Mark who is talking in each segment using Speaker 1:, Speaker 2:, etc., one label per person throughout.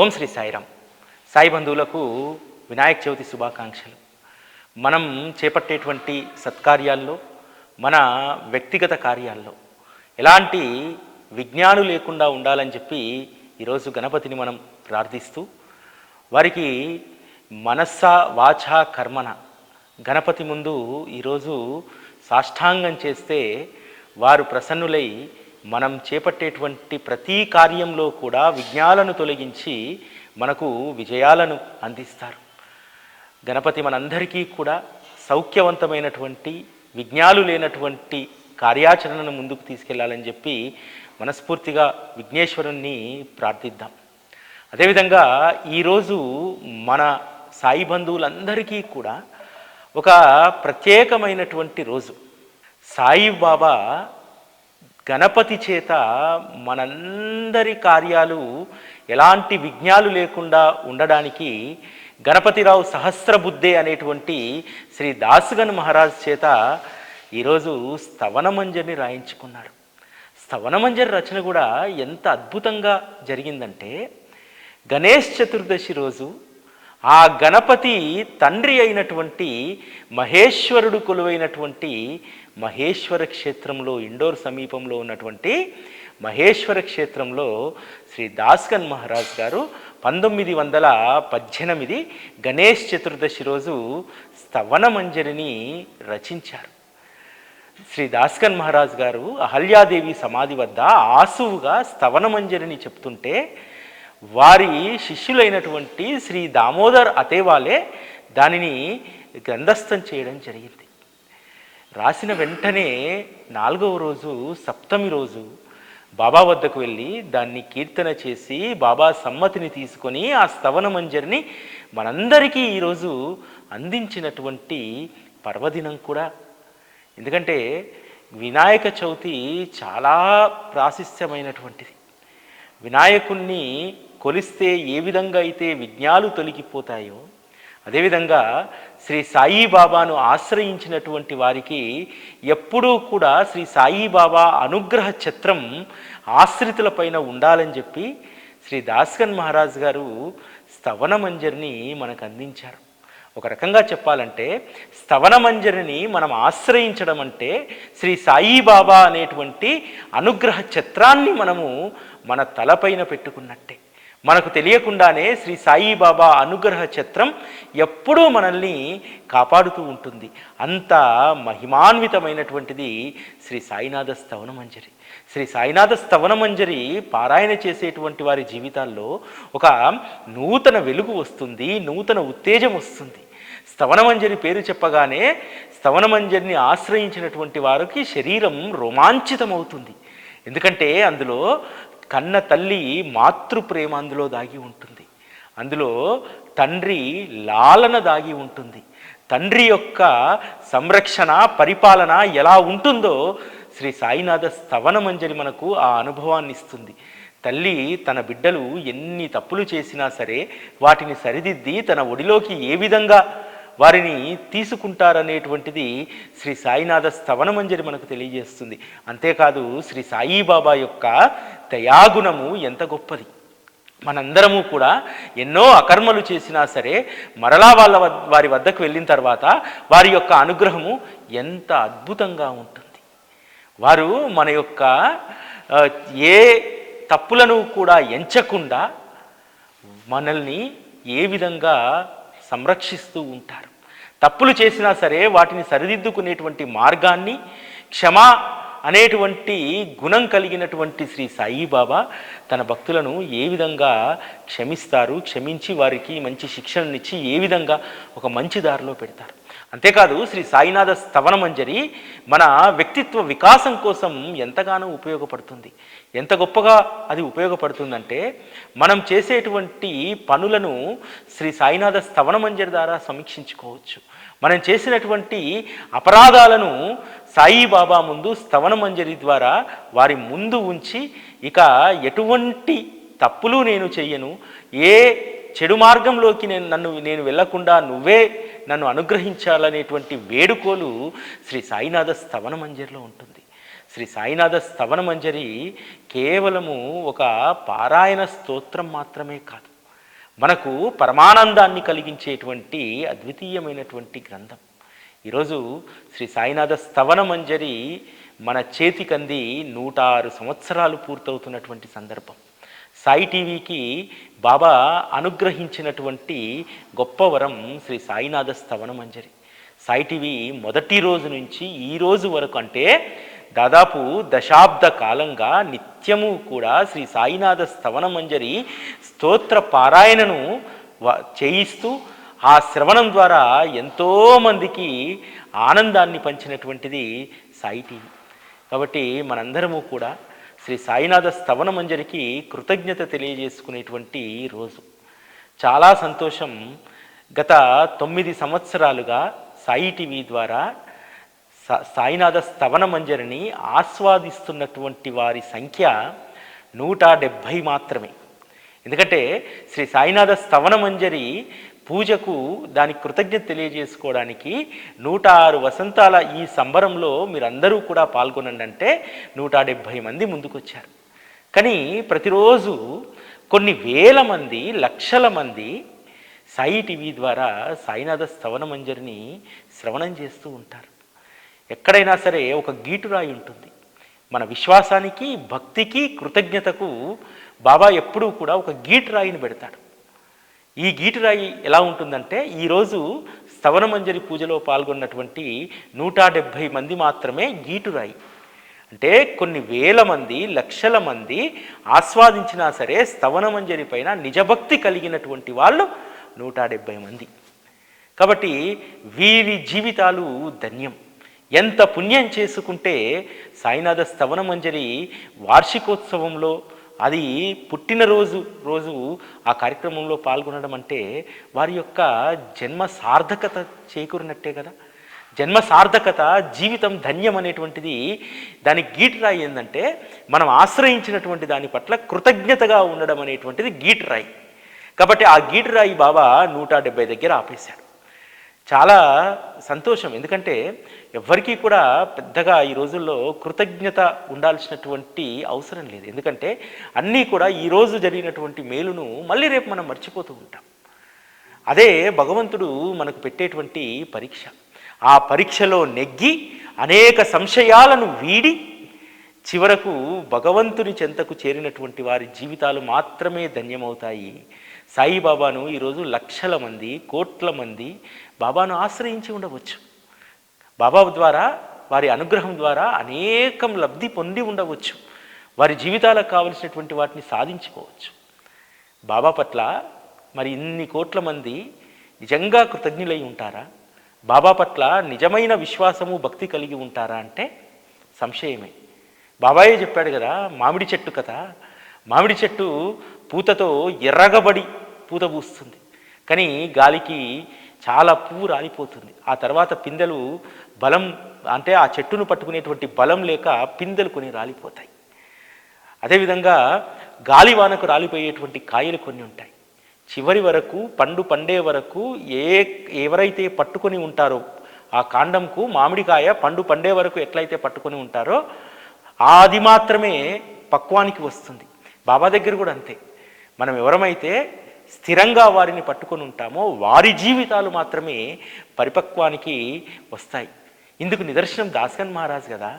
Speaker 1: ఓం శ్రీ సాయిరామ్ సాయి బంధువులకు వినాయక చవితి శుభాకాంక్షలు మనం చేపట్టేటువంటి సత్కార్యాల్లో మన వ్యక్తిగత కార్యాల్లో ఎలాంటి విజ్ఞాను లేకుండా ఉండాలని చెప్పి ఈరోజు గణపతిని మనం ప్రార్థిస్తూ వారికి మనస్స వాచ కర్మన గణపతి ముందు ఈరోజు సాష్టాంగం చేస్తే వారు ప్రసన్నులై మనం చేపట్టేటువంటి ప్రతి కార్యంలో కూడా విజ్ఞాలను తొలగించి మనకు విజయాలను అందిస్తారు గణపతి మనందరికీ కూడా సౌఖ్యవంతమైనటువంటి విజ్ఞాలు లేనటువంటి కార్యాచరణను ముందుకు తీసుకెళ్లాలని చెప్పి మనస్ఫూర్తిగా విఘ్నేశ్వరుణ్ణి ప్రార్థిద్దాం అదేవిధంగా ఈరోజు మన సాయి బంధువులందరికీ కూడా ఒక ప్రత్యేకమైనటువంటి రోజు సాయిబాబా గణపతి చేత మనందరి కార్యాలు ఎలాంటి విజ్ఞాలు లేకుండా ఉండడానికి గణపతిరావు సహస్రబుద్ధే అనేటువంటి శ్రీ దాసుగన్ మహారాజ్ చేత ఈరోజు స్తవనమంజరిని రాయించుకున్నాడు స్తవనమంజరి రచన కూడా ఎంత అద్భుతంగా జరిగిందంటే గణేష్ చతుర్దశి రోజు ఆ గణపతి తండ్రి అయినటువంటి మహేశ్వరుడు కొలువైనటువంటి మహేశ్వర క్షేత్రంలో ఇండోర్ సమీపంలో ఉన్నటువంటి మహేశ్వర క్షేత్రంలో శ్రీ దాస్కన్ మహారాజ్ గారు పంతొమ్మిది వందల పద్దెనిమిది గణేష్ చతుర్దశి రోజు స్తవన మంజరిని రచించారు శ్రీ దాస్కన్ మహారాజ్ గారు అహల్యాదేవి సమాధి వద్ద ఆసువుగా స్తవన మంజరిని చెప్తుంటే వారి శిష్యులైనటువంటి శ్రీ దామోదర్ అతేవాలే దానిని గ్రంథస్థం చేయడం జరిగింది రాసిన వెంటనే నాలుగవ రోజు సప్తమి రోజు బాబా వద్దకు వెళ్ళి దాన్ని కీర్తన చేసి బాబా సమ్మతిని తీసుకొని ఆ స్తవన మంజరిని మనందరికీ ఈరోజు అందించినటువంటి పర్వదినం కూడా ఎందుకంటే వినాయక చవితి చాలా ప్రాశస్యమైనటువంటిది వినాయకుణ్ణి కొలిస్తే ఏ విధంగా అయితే విజ్ఞాలు తొలగిపోతాయో అదేవిధంగా శ్రీ సాయిబాబాను ఆశ్రయించినటువంటి వారికి ఎప్పుడూ కూడా శ్రీ సాయిబాబా అనుగ్రహ ఛత్రం ఆశ్రితుల పైన ఉండాలని చెప్పి శ్రీ దాస్కన్ మహారాజ్ గారు స్తవన మంజరిని మనకు అందించారు ఒక రకంగా చెప్పాలంటే స్తవన మంజరిని మనం ఆశ్రయించడం అంటే శ్రీ సాయిబాబా అనేటువంటి అనుగ్రహ ఛత్రాన్ని మనము మన తలపైన పెట్టుకున్నట్టే మనకు తెలియకుండానే శ్రీ సాయిబాబా అనుగ్రహ ఛత్రం ఎప్పుడూ మనల్ని కాపాడుతూ ఉంటుంది అంత మహిమాన్వితమైనటువంటిది శ్రీ సాయినాథ మంజరి శ్రీ సాయినాథ మంజరి పారాయణ చేసేటువంటి వారి జీవితాల్లో ఒక నూతన వెలుగు వస్తుంది నూతన ఉత్తేజం వస్తుంది స్తవనమంజరి పేరు చెప్పగానే స్తవనమంజరిని ఆశ్రయించినటువంటి వారికి శరీరం రోమాంచితమవుతుంది ఎందుకంటే అందులో కన్న తల్లి ప్రేమ అందులో దాగి ఉంటుంది అందులో తండ్రి లాలన దాగి ఉంటుంది తండ్రి యొక్క సంరక్షణ పరిపాలన ఎలా ఉంటుందో శ్రీ సాయినాథ స్తవనమంజలి మనకు ఆ అనుభవాన్ని ఇస్తుంది తల్లి తన బిడ్డలు ఎన్ని తప్పులు చేసినా సరే వాటిని సరిదిద్ది తన ఒడిలోకి ఏ విధంగా వారిని తీసుకుంటారనేటువంటిది శ్రీ సాయినాథ స్తవనమంజరి మనకు తెలియజేస్తుంది అంతేకాదు శ్రీ సాయిబాబా యొక్క దయాగుణము ఎంత గొప్పది మనందరము కూడా ఎన్నో అకర్మలు చేసినా సరే మరలా వాళ్ళ వారి వద్దకు వెళ్ళిన తర్వాత వారి యొక్క అనుగ్రహము ఎంత అద్భుతంగా ఉంటుంది వారు మన యొక్క ఏ తప్పులను కూడా ఎంచకుండా మనల్ని ఏ విధంగా సంరక్షిస్తూ ఉంటారు తప్పులు చేసినా సరే వాటిని సరిదిద్దుకునేటువంటి మార్గాన్ని క్షమా అనేటువంటి గుణం కలిగినటువంటి శ్రీ సాయిబాబా తన భక్తులను ఏ విధంగా క్షమిస్తారు క్షమించి వారికి మంచి శిక్షణనిచ్చి ఏ విధంగా ఒక మంచి దారిలో పెడతారు అంతేకాదు శ్రీ సాయినాథ స్థవన మంజరి మన వ్యక్తిత్వ వికాసం కోసం ఎంతగానో ఉపయోగపడుతుంది ఎంత గొప్పగా అది ఉపయోగపడుతుందంటే మనం చేసేటువంటి పనులను శ్రీ సాయినాథ స్థవన మంజరి ద్వారా సమీక్షించుకోవచ్చు మనం చేసినటువంటి అపరాధాలను సాయిబాబా ముందు స్తవన మంజరి ద్వారా వారి ముందు ఉంచి ఇక ఎటువంటి తప్పులు నేను చెయ్యను ఏ చెడు మార్గంలోకి నేను నన్ను నేను వెళ్లకుండా నువ్వే నన్ను అనుగ్రహించాలనేటువంటి వేడుకోలు శ్రీ సాయినాథ స్తవన మంజరిలో ఉంటుంది శ్రీ సాయినాథ స్తవన మంజరి కేవలము ఒక పారాయణ స్తోత్రం మాత్రమే కాదు మనకు పరమానందాన్ని కలిగించేటువంటి అద్వితీయమైనటువంటి గ్రంథం ఈరోజు శ్రీ సాయినాథ స్తవన మంజరి మన చేతికంది నూట ఆరు సంవత్సరాలు పూర్తవుతున్నటువంటి సందర్భం సాయి టీవీకి బాబా అనుగ్రహించినటువంటి గొప్ప వరం శ్రీ సాయినాథ స్తవన మంజరి సాయి టీవీ మొదటి రోజు నుంచి ఈ రోజు వరకు అంటే దాదాపు దశాబ్ద కాలంగా నిత్యము కూడా శ్రీ సాయినాథ స్థవన మంజరి స్తోత్ర పారాయణను చేయిస్తూ ఆ శ్రవణం ద్వారా ఎంతోమందికి ఆనందాన్ని పంచినటువంటిది సాయి టీవీ కాబట్టి మనందరము కూడా శ్రీ సాయినాథ స్తవన మంజరికి కృతజ్ఞత తెలియజేసుకునేటువంటి రోజు చాలా సంతోషం గత తొమ్మిది సంవత్సరాలుగా సాయి టీవీ ద్వారా సాయినాథ స్థవన మంజరిని ఆస్వాదిస్తున్నటువంటి వారి సంఖ్య నూట డెబ్భై మాత్రమే ఎందుకంటే శ్రీ సాయినాథ స్థవన మంజరి పూజకు దాని కృతజ్ఞత తెలియజేసుకోవడానికి నూట ఆరు వసంతాల ఈ సంబరంలో మీరందరూ కూడా పాల్గొనండి అంటే నూట డెబ్భై మంది ముందుకొచ్చారు కానీ ప్రతిరోజు కొన్ని వేల మంది లక్షల మంది సాయి టీవీ ద్వారా సాయినాథ స్థవన మంజరిని శ్రవణం చేస్తూ ఉంటారు ఎక్కడైనా సరే ఒక గీటు రాయి ఉంటుంది మన విశ్వాసానికి భక్తికి కృతజ్ఞతకు బాబా ఎప్పుడూ కూడా ఒక గీటు రాయిని పెడతాడు ఈ గీటురాయి ఎలా ఉంటుందంటే ఈరోజు స్తవనమంజరి పూజలో పాల్గొన్నటువంటి నూట డెబ్భై మంది మాత్రమే గీటురాయి అంటే కొన్ని వేల మంది లక్షల మంది ఆస్వాదించినా సరే స్తవనమంజరి పైన నిజభక్తి కలిగినటువంటి వాళ్ళు నూట డెబ్భై మంది కాబట్టి వీరి జీవితాలు ధన్యం ఎంత పుణ్యం చేసుకుంటే సాయినాథ స్తవనమంజరి వార్షికోత్సవంలో అది పుట్టినరోజు రోజు ఆ కార్యక్రమంలో పాల్గొనడం అంటే వారి యొక్క జన్మ సార్థకత చేకూరినట్టే కదా జన్మ సార్థకత జీవితం ధన్యం అనేటువంటిది దానికి గీటరాయి ఏంటంటే మనం ఆశ్రయించినటువంటి దాని పట్ల కృతజ్ఞతగా ఉండడం అనేటువంటిది గీటరాయి కాబట్టి ఆ గీటరాయి బాబా నూట డెబ్బై దగ్గర ఆపేశాడు చాలా సంతోషం ఎందుకంటే ఎవరికీ కూడా పెద్దగా ఈ రోజుల్లో కృతజ్ఞత ఉండాల్సినటువంటి అవసరం లేదు ఎందుకంటే అన్నీ కూడా ఈరోజు జరిగినటువంటి మేలును మళ్ళీ రేపు మనం మర్చిపోతూ ఉంటాం అదే భగవంతుడు మనకు పెట్టేటువంటి పరీక్ష ఆ పరీక్షలో నెగ్గి అనేక సంశయాలను వీడి చివరకు భగవంతుని చెంతకు చేరినటువంటి వారి జీవితాలు మాత్రమే ధన్యమవుతాయి సాయిబాబాను ఈరోజు లక్షల మంది కోట్ల మంది బాబాను ఆశ్రయించి ఉండవచ్చు బాబా ద్వారా వారి అనుగ్రహం ద్వారా అనేకం లబ్ధి పొంది ఉండవచ్చు వారి జీవితాలకు కావలసినటువంటి వాటిని సాధించుకోవచ్చు బాబా పట్ల మరి ఇన్ని కోట్ల మంది నిజంగా కృతజ్ఞులై ఉంటారా బాబా పట్ల నిజమైన విశ్వాసము భక్తి కలిగి ఉంటారా అంటే సంశయమే బాబాయే చెప్పాడు కదా మామిడి చెట్టు కదా మామిడి చెట్టు పూతతో ఎర్రగబడి పూత పూస్తుంది కానీ గాలికి చాలా పువ్వు రాలిపోతుంది ఆ తర్వాత పిందెలు బలం అంటే ఆ చెట్టును పట్టుకునేటువంటి బలం లేక పిందెలు కొన్ని రాలిపోతాయి అదేవిధంగా గాలివానకు రాలిపోయేటువంటి కాయలు కొన్ని ఉంటాయి చివరి వరకు పండు పండే వరకు ఏ ఎవరైతే పట్టుకొని ఉంటారో ఆ కాండంకు మామిడికాయ పండు పండే వరకు ఎట్లయితే పట్టుకొని ఉంటారో అది మాత్రమే పక్వానికి వస్తుంది బాబా దగ్గర కూడా అంతే మనం ఎవరమైతే స్థిరంగా వారిని పట్టుకొని ఉంటామో వారి జీవితాలు మాత్రమే పరిపక్వానికి వస్తాయి ఇందుకు నిదర్శనం దాస్కన్ మహారాజ్ కదా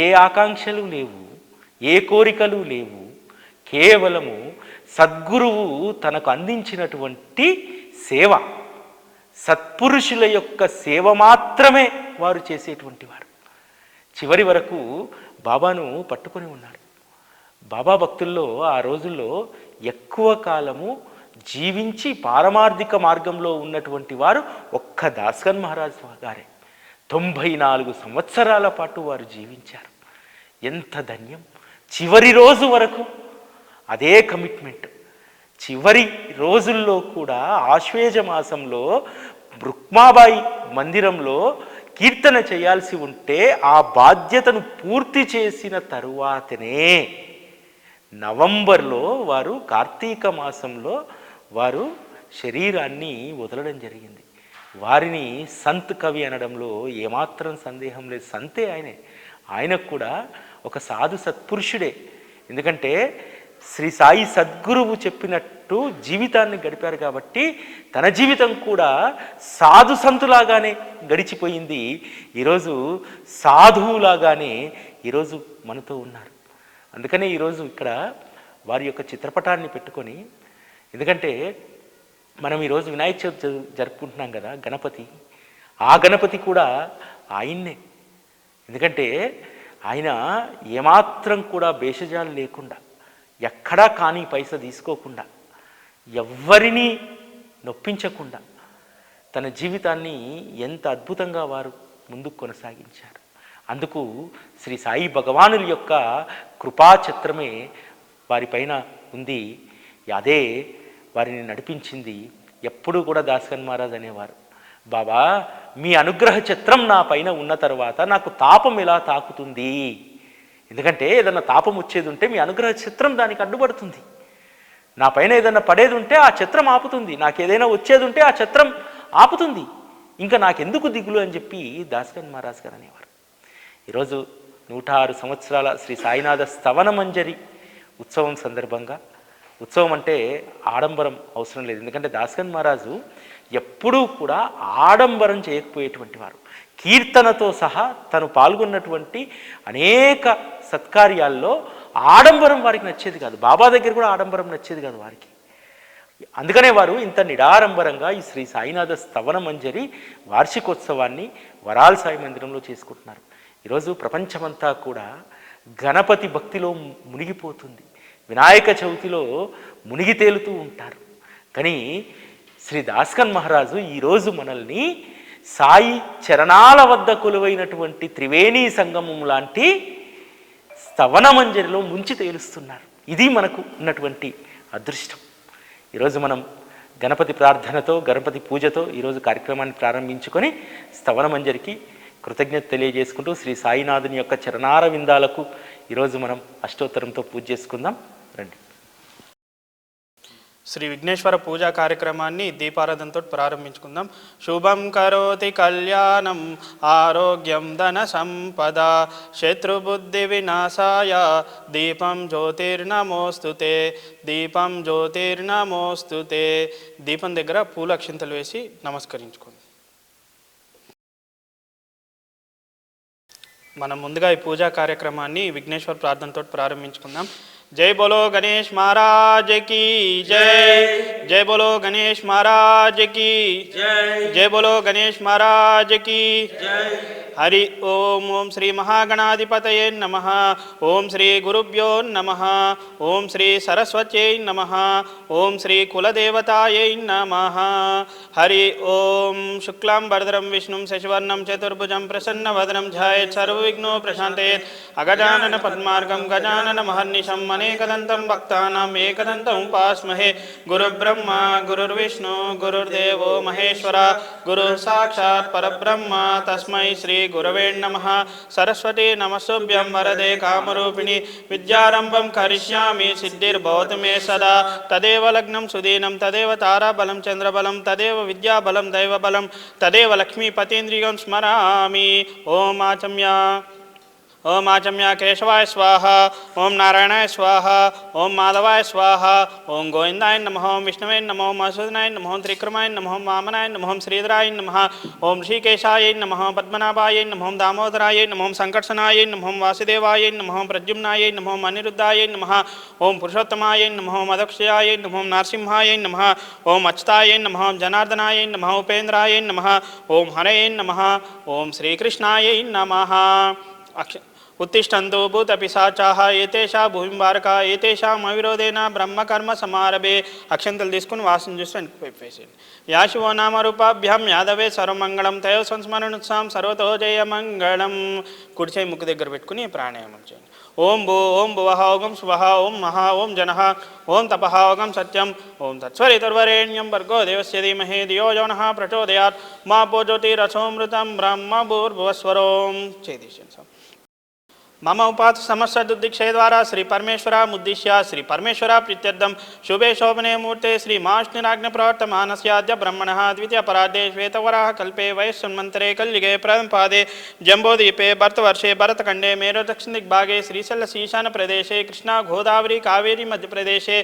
Speaker 1: ఏ ఆకాంక్షలు లేవు ఏ కోరికలు లేవు కేవలము సద్గురువు తనకు అందించినటువంటి సేవ సత్పురుషుల యొక్క సేవ మాత్రమే వారు చేసేటువంటి వారు చివరి వరకు బాబాను పట్టుకొని ఉన్నాడు బాబా భక్తుల్లో ఆ రోజుల్లో ఎక్కువ కాలము జీవించి పారమార్థిక మార్గంలో ఉన్నటువంటి వారు ఒక్క దాస్కన్ మహారాజ్ గారే తొంభై నాలుగు సంవత్సరాల పాటు వారు జీవించారు ఎంత ధన్యం చివరి రోజు వరకు అదే కమిట్మెంట్ చివరి రోజుల్లో కూడా ఆశ్వేజ మాసంలో రుక్మాబాయి మందిరంలో కీర్తన చేయాల్సి ఉంటే ఆ బాధ్యతను పూర్తి చేసిన తరువాతనే నవంబర్లో వారు కార్తీక మాసంలో వారు శరీరాన్ని వదలడం జరిగింది వారిని సంత్ కవి అనడంలో ఏమాత్రం సందేహం లేదు సంతే ఆయనే ఆయనకు కూడా ఒక సాధు సత్పురుషుడే ఎందుకంటే శ్రీ సాయి సద్గురువు చెప్పినట్టు జీవితాన్ని గడిపారు కాబట్టి తన జీవితం కూడా సాధు సంతులాగానే గడిచిపోయింది ఈరోజు సాధువులాగానే ఈరోజు మనతో ఉన్నారు అందుకనే ఈరోజు ఇక్కడ వారి యొక్క చిత్రపటాన్ని పెట్టుకొని ఎందుకంటే మనం ఈరోజు వినాయక చవితి జరుపుకుంటున్నాం కదా గణపతి ఆ గణపతి కూడా ఆయన్నే ఎందుకంటే ఆయన ఏమాత్రం కూడా భేషజాలు లేకుండా ఎక్కడా కానీ పైస తీసుకోకుండా ఎవ్వరిని నొప్పించకుండా తన జీవితాన్ని ఎంత అద్భుతంగా వారు ముందుకు కొనసాగించారు అందుకు శ్రీ సాయి భగవానుల యొక్క కృపా చిత్రమే వారిపైన ఉంది అదే వారిని నడిపించింది ఎప్పుడూ కూడా దాస్కన్ మహారాజ్ అనేవారు బాబా మీ అనుగ్రహ చిత్రం నా పైన ఉన్న తర్వాత నాకు తాపం ఇలా తాకుతుంది ఎందుకంటే ఏదైనా తాపం వచ్చేది ఉంటే మీ అనుగ్రహ చిత్రం దానికి అడ్డుపడుతుంది నా పైన ఏదైనా పడేది ఉంటే ఆ చిత్రం ఆపుతుంది నాకు ఏదైనా వచ్చేది ఉంటే ఆ చిత్రం ఆపుతుంది ఇంకా నాకెందుకు దిగులు అని చెప్పి దాస్కన్ మహారాజ్ గారు అనేవారు ఈరోజు నూట ఆరు సంవత్సరాల శ్రీ సాయినాథ స్తవన మంజరి ఉత్సవం సందర్భంగా ఉత్సవం అంటే ఆడంబరం అవసరం లేదు ఎందుకంటే దాసగన్ మహారాజు ఎప్పుడూ కూడా ఆడంబరం చేయకపోయేటువంటి వారు కీర్తనతో సహా తను పాల్గొన్నటువంటి అనేక సత్కార్యాల్లో ఆడంబరం వారికి నచ్చేది కాదు బాబా దగ్గర కూడా ఆడంబరం నచ్చేది కాదు వారికి అందుకనే వారు ఇంత నిడారంబరంగా ఈ శ్రీ సాయినాథ స్తవన మంజరి వార్షికోత్సవాన్ని వరాల్ సాయి మందిరంలో చేసుకుంటున్నారు ఈరోజు ప్రపంచమంతా కూడా గణపతి భక్తిలో మునిగిపోతుంది వినాయక చవితిలో మునిగి తేలుతూ ఉంటారు కానీ శ్రీ దాస్కన్ మహారాజు ఈరోజు మనల్ని సాయి చరణాల వద్ద కొలువైనటువంటి త్రివేణీ సంగమం లాంటి స్తవన మంజరిలో ముంచి తేలుస్తున్నారు ఇది మనకు ఉన్నటువంటి అదృష్టం ఈరోజు మనం గణపతి ప్రార్థనతో గణపతి పూజతో ఈరోజు కార్యక్రమాన్ని ప్రారంభించుకొని స్తవన మంజరికి కృతజ్ఞత తెలియజేసుకుంటూ శ్రీ సాయినాథుని యొక్క చరణార విందాలకు ఈరోజు మనం అష్టోత్తరంతో పూజ చేసుకుందాం రండి
Speaker 2: శ్రీ విఘ్నేశ్వర పూజా కార్యక్రమాన్ని దీపారాధనతో ప్రారంభించుకుందాం శుభం కరోతి కళ్యాణం ఆరోగ్యం ధన సంపద శత్రుబుద్ధి వినాశాయ దీపం జ్యోతిర్నమోస్తుతే దీపం జ్యోతిర్నమోస్తుతే దీపం దగ్గర పూలక్షింతలు వేసి నమస్కరించుకుందాం మనం ముందుగా ఈ పూజా కార్యక్రమాన్ని విఘ్నేశ్వర ప్రార్థనతో ప్రారంభించుకుందాం జై బోలో గణేష్ కీ జై జై బోలో గణేష్ మహారాజ్ జై జై బోలో గణేష్ మహారాజకి జై హరి ఓం ఓం శ్రీ మహాగణాధిపతయే నమ ఓం శ్రీ గురుభ్యో నమ ఓం శ్రీ సరస్వత్యై నమ ఓం శ్రీ కులదేవతాయై నమ హరి ఓం శుక్లాం భరద్రం విష్ణుం శశివర్ణం చతుర్భుజం ప్రసన్నవదనం ధ్యాయేత్ సర్వవిఘ్నో ప్రశాంతయేత్ అగజానన పద్మార్గం గజానన మహర్నిశం అనేకదంతం భక్తానాం ఏకదంతం ఉపాస్మహే గురుబ్రహ్మ గురుర్విష్ణు గురుర్దేవో మహేశ్వర గురు సాక్షాత్ పరబ్రహ్మ తస్మై శ్రీ గురవే నమ సరస్వతి నమస్తుభ్యం వరదే కామరూపిణి విద్యారంభం కరిష్యామి సిద్ధిర్భవతు మే సదా తదేవ లగ్నం సుదీనం తదేవ తారాబలం చంద్రబలం తదేవ విద్యాబలం దైవబలం తదేవ లక్ష్మీపతీంద్రియం స్మరామి ఓం ఆచమ్య ओम आचम्या केशवाय स्वाहा ओम नारायणाय स्वाहा ओम माधवाय स्वाहा ओम गोविंदाय नमः ओम विष्णवे नम ओम मसूदनाय नमो ओम त्रिक्रमाय नम ओम वामनाय नम ओम श्रीधराय नमः ओम ऋषिकेशाय नम पद्मनाभाय नम ओम दामोदराय नमो ओम संकटसनाय नम ओम वासुदेवाय नम ओम प्रद्युम्नाय नम ओम अनिरुद्धाय नम ओम पुरुषोत्तमाय नम ओम अदक्षयाय ओम नरसिंहाय नम ओम अच्युताय नमः ओम जनार्दनाय नम उपेन्द्राय नम ओम हरे नम ओम श्रीकृष्णाय नमः अक्ष ఉత్తిష్టంతో उत्तिष्ठन्तो भूतपिशाचाः ఏతేషా భూమివారక ఏతేషా అవిరోధేన బ్రహ్మకర్మ సమారభే అక్షంతలు తీసుకుని వాసన చూసి వెనుకపోయిపోయేసింది యాశివో నామరూపాభ్యాం యాదవే సర్వమంగళం తయో సంస్మరణోత్సాహం సర్వతో జయమంగళం కుడిచే ముక్కు దగ్గర పెట్టుకుని ప్రాణాయామం చేయండి ఓం భూ ఓం భువహ ఓం శుభ ఓం మహా ఓం జన ఓం తపహ ఓగం సత్యం ఓం తత్స్వరి తర్వరేణ్యం భర్గో దేవస్య ధీమహే ధియో జోన ప్రచోదయాత్ మా భో జ్యోతిరసోమృతం బ్రహ్మ భూర్భువస్వరోం చేదిశంసం మమ ఉపాత సమస్య దుర్దీక్ష ద్వారా శ్రీ పరమేశ్వర ముద్దిశ్య శ్రీ పరమేశ్వర ప్రీత్యర్థం శుభే శోభనే మూర్తే శ్రీ మాష్ణినాగ్న ప్రవర్తమానస్యాద్య బ్రహ్మణ ద్వితీయ పరాధే శ్వేతవరాహ కల్పే వయస్సన్మంతరే కల్లిగే ప్రదంపాదే జంబోదీపే భరతవర్షే భరతఖండే మేరో దక్షిణ దిగ్భాగే శ్రీశైలశీశాన ప్రదేశే కృష్ణా గోదావరి కావేరి మధ్యప్రదేశే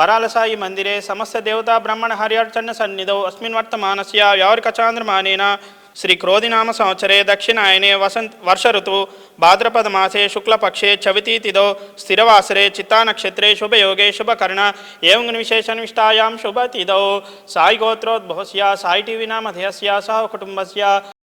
Speaker 2: వరాలసాయి మందిరే సమస్త దేవతా బ్రహ్మణ హర్యాచరణ సన్నిధౌ అస్మిన్ వర్తమానస్య యావరికచాంద్రమానేన శ్రీ క్రోధినామ సంవత్సరే దక్షిణాయనే వసంత వర్ష ఋతువు భాద్రపద మాసే శుక్లపక్షే చవితీతిదో స్థిరవాసరే చిత్తానక్షత్రే శుభయోగే శుభకర్ణ ఏం విశేషనిష్టాయాం శుభతిథౌ సాయి గోత్రోద్భవస్య సాయి టీవీ నామధేయస్య సహ కుటుంబస్య